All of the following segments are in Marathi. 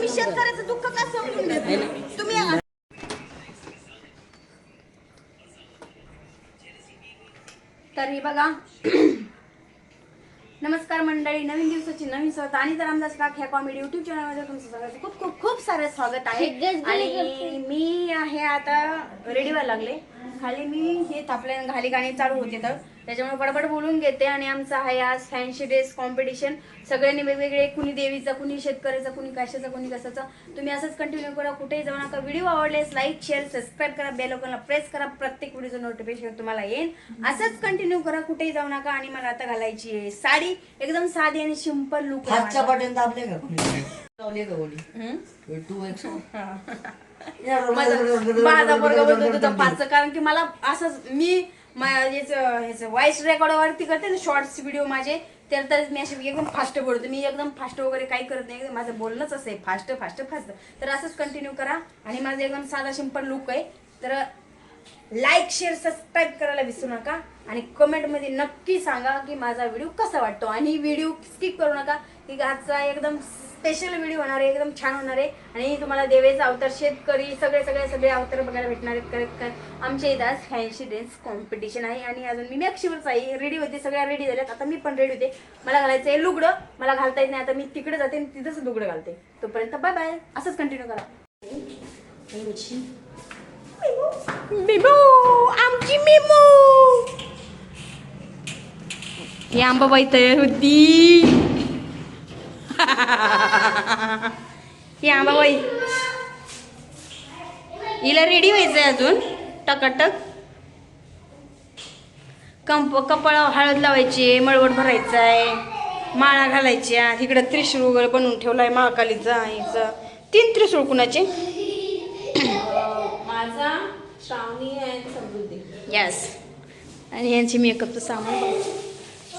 तुम्ही शेतकऱ्याचं दुःख का समजून घेत? नाही? तुम्ही तर बघा. नमस्कार मंडळी नवीन दिवसाची नवीन स्वागत आणि तर रामदास काक ह्या कॉमेडी युट्यूब चॅनलमध्ये तुमचं सगळ्यांचं खूप खूप खूप सारं स्वागत आहे. आणि मी आहे आता रेडी व्हायला लागले. खाली मी हे थापले खाली गाणी चालू होते तर. त्याच्यामुळे बडबड बोलून घेते आणि आमचं आहे आज फॅन्सी ड्रेस कॉम्पिटिशन सगळ्यांनी वेगवेगळे कुणी देवीचा कुणी शेतकऱ्याचा कुणी कशाचा कुणी कशाचा तुम्ही असंच कंटिन्यू करा. कुठेही जाऊ नका. व्हिडिओ आवडलेस लाईक शेअर सबस्क्राईब करा. बेल आयकॉनला प्रेस करा. प्रत्येक व्हिडिओचं नोटिफिकेशन तुम्हाला येईल. असंच कंटिन्यू करा. कुठेही जाऊ नका आणि मला आता घालायची आहे साडी. एकदम साधी आणि सिंपल लुक हातच्या बटन दाबले का कोणी? लावले का कोणी टू एक्स माझा पोरगा बोलतो पाचचं कारण की मला असंच मी ह्याचं व्हॉइस रेकॉर्डवरती करते ना शॉर्ट्स व्हिडिओ माझे तर तर मी असे एकदम फास्ट बोलतो. मी एकदम फास्ट वगैरे काही करत नाही. माझं बोलणंच असं आहे. फास्ट फास्ट फास्ट तर असंच कंटिन्यू करा. आणि माझं एकदम साधा सिंपल लुक आहे. तर लाईक शेअर सबस्क्राईब करायला विसरू नका. आणि कमेंटमध्ये नक्की सांगा की माझा व्हिडिओ कसा वाटतो. आणि व्हिडिओ स्किप करू नका की आजचा एकदम स्पेशल व्हिडिओ होणार आहे एकदम छान होणार आहे. आणि तुम्हाला देवेचा अवतार शेतकरी सगळे सगळे सगळे अवतार बघायला भेटणार आहेत. कारण आमच्या इथं आज फॅन्सी ड्रेस कॉम्पिटिशन आहे. आणि अजून मी मॅक्शिवरच आहे रेडी होते. सगळ्या रेडी झाल्यात. आता मी पण रेडी होते. मला घालायचं आहे लुगडं. मला घालता येत नाही. आता मी तिकडे जाते आणि तिथंच लुगडं घालते. तोपर्यंत बाय बाय असंच कंटिन्यू करा. मिमो आमची मिमो ही आंबाबाई तयार होती ही आंबाबाई हिला रेडी व्हायचंय अजून? टकाटक. कंप कपाळ हळद लावायची मळवट भरायचा आहे माळा घालायच्या इकडं त्रिशूळ वगैरे बनवून ठेवलाय महाकालीचा हिचं तीन त्रिशूळ कुणाचे? माझा. श्रावणी अँड समृद्धी. यस आणि यांची मेकअपचं सामान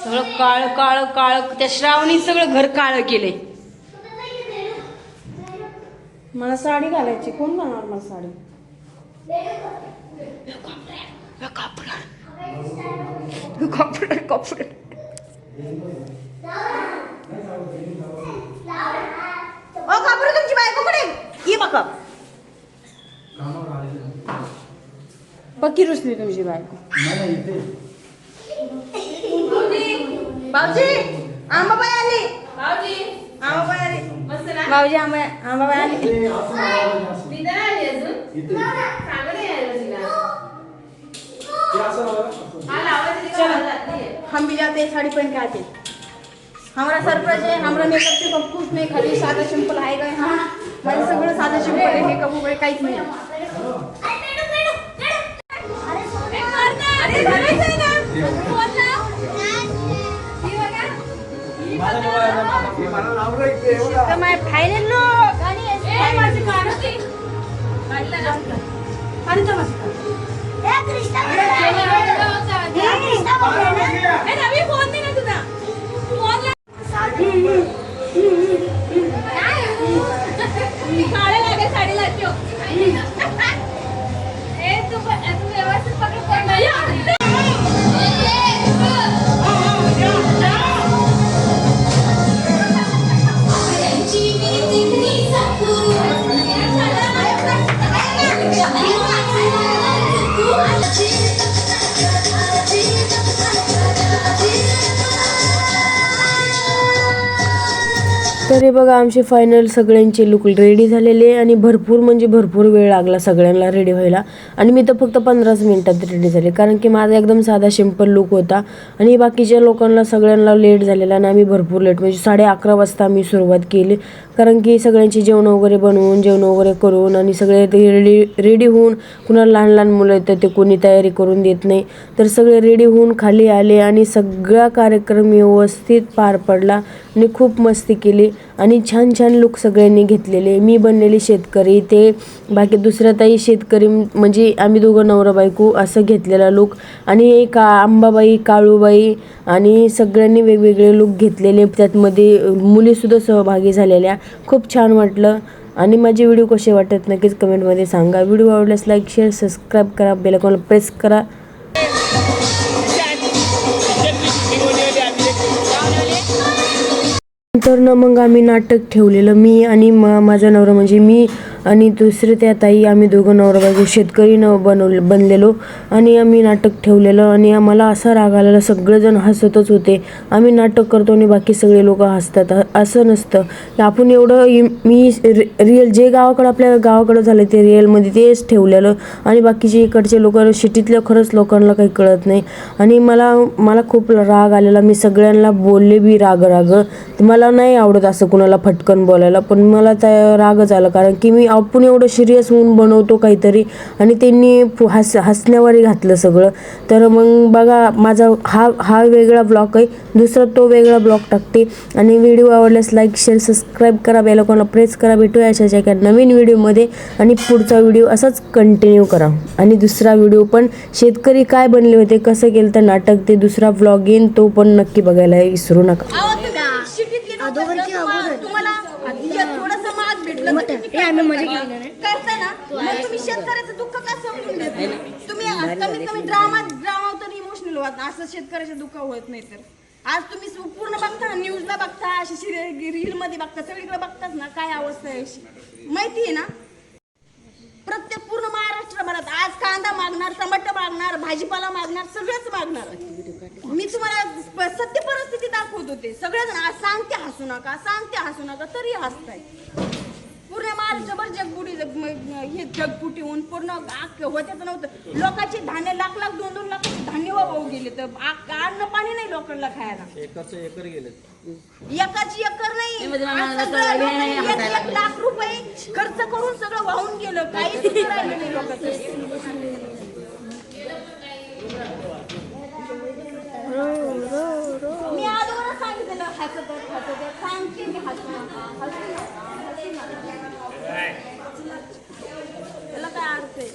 सगळं काळ काळ काळ त्या श्रावणी सगळं घर काळं केले. मला साडी घालायची. कोण घालणार मला साडी? कपडे कपडे. ओ कापड तुमची बायको कुठे ये बघा. पक्की रुसली तुमची बायको भाऊजी आंबाबाई आली भाऊजी आंबाबाई आली मस्त ना भाऊजी आंबा आंबाबाई आली मी तर आली अजून सांगा नाही यायला तिला हा लावायचं तिला चला. मला जात नाहीये. हम भी जाते हैं साड़ी पहन के आते हैं। हमारा सरप्राइज है हमारा मेकअप से सब कुछ नहीं खाली साधा सिंपल आहे गए हाँ माझं सगळं साधं सिंपल आहे मेकअप वगैरे काहीच नाही अरे घालायचं आहे ना फोन लाव. ही बघा. तर तर हे बघा आमचे फायनल सगळ्यांचे लुक रेडी झालेले आणि भरपूर म्हणजे भरपूर वेळ लागला सगळ्यांना रेडी व्हायला. आणि मी तर फक्त पंधराच मिनटात रेडी झाले कारण की माझा एकदम साधा सिंपल लुक होता. आणि बाकीच्या लोकांना सगळ्यांना लेट झालेला आणि आम्ही भरपूर लेट म्हणजे साडे अकरा वाजता आम्ही सुरुवात केली. कारण की सगळ्यांची जेवण वगैरे बनवून जेवण वगैरे करून आणि सगळे रेडी रेडी होऊन कुणाला लहान लहान मुलं येतात ते कोणी तयारी करून देत नाही. तर सगळे रेडी होऊन खाली आले आणि सगळा कार्यक्रम व्यवस्थित पार पडला. आणि खूप मस्ती केली आणि छान छान लुक सगळ्यांनी घेतलेले. मी बनलेली शेतकरी ते बाकी दुसऱ्या ताई शेतकरी म्हणजे आम्ही दोघं नवरा बायको असं घेतलेला लुक आणि का आंबाबाई काळूबाई आणि सगळ्यांनी वेगवेगळे लुक घेतलेले. त्यातमध्ये मुलीसुद्धा सहभागी झालेल्या. खूप छान वाटलं. आणि माझे व्हिडिओ कसे वाटत नक्कीच कमेंटमध्ये सांगा. व्हिडिओ आवडल्यास लाईक शेअर सबस्क्राईब करा. बेलकॉनला प्रेस करा. तर ना मग आम्ही नाटक ठेवलेलं. मी आणि मा माझा नवरा म्हणजे मी आणि दुसरे त्या ताई आम्ही दोघं नवरा बायको शेतकरी न बनवले बनलेलो. आणि आम्ही नाटक ठेवलेलं आणि आम्हाला असा राग आलेला सगळेजण हसतच होते. आम्ही नाटक करतो आणि बाकी सगळे लोक हसतात. असं नसतं. आपण एवढं मी रि- रिअल जे गावाकडं आपल्या गावाकडं झालं ते रिअलमध्ये तेच ठेवलेलं. आणि बाकीचे इकडचे लोक सिटीतल्या खरंच लोकांना काही कळत नाही. आणि मला मला खूप राग आलेला. मी सगळ्यांना बोलले बी राग राग मला नाही आवडत असं कुणाला फटकन बोलायला पण मला त्या रागच आला. कारण की मी आपण एवढं सिरियस होऊन बनवतो काहीतरी. आणि त्यांनी फु- हस हसण्यावरही घातलं सगळं. तर मग बघा माझा हा हा वेगळा ब्लॉग आहे. दुसरा तो वेगळा ब्लॉग टाकते. आणि व्हिडिओ आवडल्यास लाईक शेअर सबस्क्राईब करा. बेल लोकांना प्रेस करा. भेटूया अशाच एका नवीन व्हिडिओमध्ये आणि पुढचा व्हिडिओ असाच कंटिन्यू करा. आणि दुसरा व्हिडिओ पण शेतकरी काय बनले होते कसं केलं तर नाटक ते दुसरा व्लॉग येईन तो पण नक्की बघायला विसरू नका अहो, तुम्ही शिटीत गेलो होता तर तुम्हा- तुम्हाला हे तुम्ही करता ना. मग तुम्ही शेतकऱ्याचं दुःख का समजून घेत? नाही? तुम्ही कमीत कमी ड्रामा ड्रामा तर इमोशनल होत. असं शेतकऱ्याचं दुःख होत नाही तर. आज तुम्ही सु- पूर्ण बघता न्यूजला बघता अशी रील मध्ये बघता सगळीकडे बघताच ना काय अवस्था आहे अशी. माहिती आहे ना? प्रत्येक पूर्ण महाराष्ट्रभरात आज कांदा मागणार टमाटर मागणार भाजीपाला मागणार सगळंच मागणार. मी तुम्हाला प- सत्य परिस्थिती दाखवत होते. सगळेजण आज सांगते हसू नका सांगते हसू नका तरी हसताय. महाराष्ट्रभर जगबुडी जग- म- हे जगबुटी होऊन पूर्ण आख होत्याच नव्हतं. लोकांचे धान्य लाख लाख दोन दोन लाखाचे धान्य वाहू गेले. तर आ- अन्न पाणी नाही लोकांना खायला. एकाची एकर नाही. आज सगळं लोकांनी एक एक लाख रुपये खर्च करून सगळं वाहून गेलं. काहीच राहिलं नाही लोकांचं. मी अगोदरच सांगितलेलं हसत हसत सांगते मी नका हसू नका त्याला काय अर्थ आहे.